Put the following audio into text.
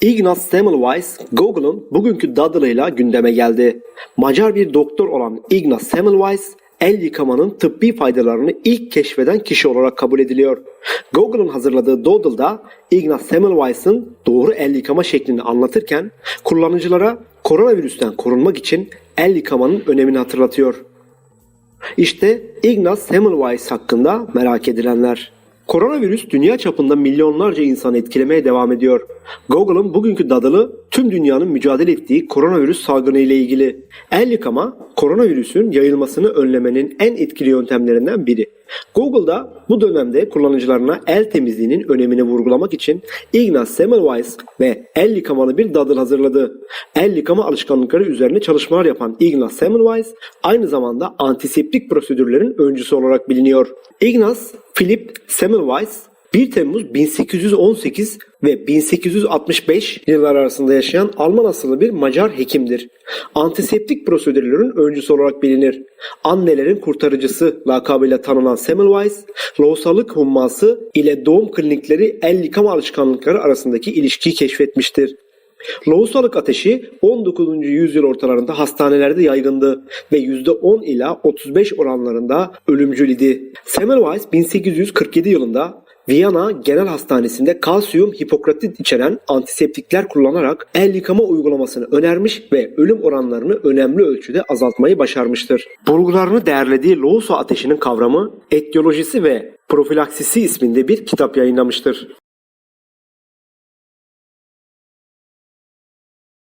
Ignaz Semmelweis, Google'ın bugünkü dadılıyla gündeme geldi. Macar bir doktor olan Ignaz Semmelweis, el yıkamanın tıbbi faydalarını ilk keşfeden kişi olarak kabul ediliyor. Google'ın hazırladığı Doodle'da Ignaz Semmelweis'in doğru el yıkama şeklini anlatırken kullanıcılara koronavirüsten korunmak için el yıkamanın önemini hatırlatıyor. İşte Ignaz Semmelweis hakkında merak edilenler. Koronavirüs dünya çapında milyonlarca insanı etkilemeye devam ediyor. Google'ın bugünkü dadılı tüm dünyanın mücadele ettiği koronavirüs salgını ile ilgili. El yıkama koronavirüsün yayılmasını önlemenin en etkili yöntemlerinden biri. Google'da bu dönemde kullanıcılarına el temizliğinin önemini vurgulamak için Ignaz Semmelweis ve el yıkamalı bir dadıl hazırladı. El yıkama alışkanlıkları üzerine çalışmalar yapan Ignaz Semmelweis aynı zamanda antiseptik prosedürlerin öncüsü olarak biliniyor. Ignaz Philipp Semmelweis 1 Temmuz 1818 ve 1865 yıllar arasında yaşayan Alman asıllı bir Macar hekimdir. Antiseptik prosedürlerin öncüsü olarak bilinir. Annelerin kurtarıcısı lakabıyla tanınan Semmelweis, lohusalık humması ile doğum klinikleri el yıkama alışkanlıkları arasındaki ilişkiyi keşfetmiştir. Lohusalık ateşi 19. yüzyıl ortalarında hastanelerde yaygındı ve %10 ila 35 oranlarında ölümcül idi. Semmelweis 1847 yılında Viyana Genel Hastanesi'nde kalsiyum hipokratit içeren antiseptikler kullanarak el yıkama uygulamasını önermiş ve ölüm oranlarını önemli ölçüde azaltmayı başarmıştır. Bulgularını değerlediği Lohusa ateşinin kavramı, etiyolojisi ve profilaksisi isminde bir kitap yayınlamıştır.